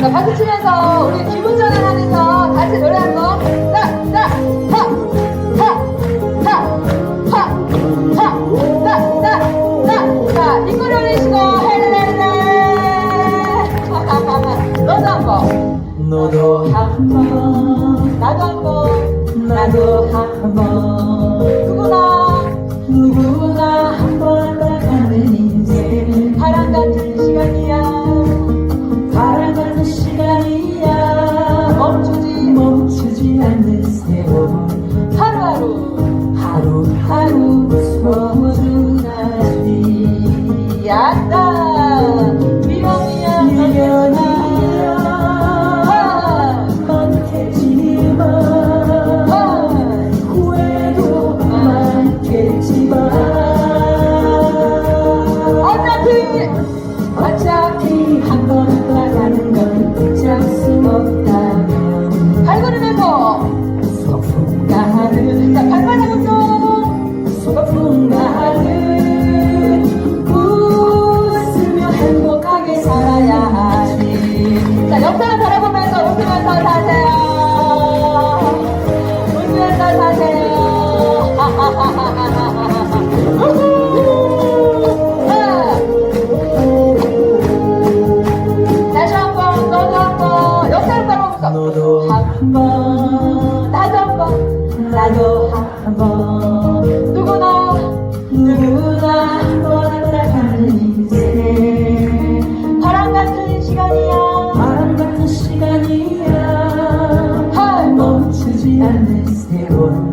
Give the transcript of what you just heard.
자, 박수 치면서 우리 기분 전환하면서 같이 노래 한 번. 자, 자, 하, 하, 하, 하, 하, 자, 자, 자, 자, 입꼬리 올리시고, 헬레레. 너도 한 번. 너도 한 번, 나도 한 번. 나도 한 번, 누구나 누구나 하루하루 소중하지. 야다. 미련이야. 미련이야. 하, 많겠지만. 하. 후회도 많겠지만 어차피 어차피 한번 나도 한번 나도 한번. 누구나 누구나 한번 한다는 인생. 바람 같은 시간이야. 바람 같은 시간이야. 헐 멈추지 않는 세월.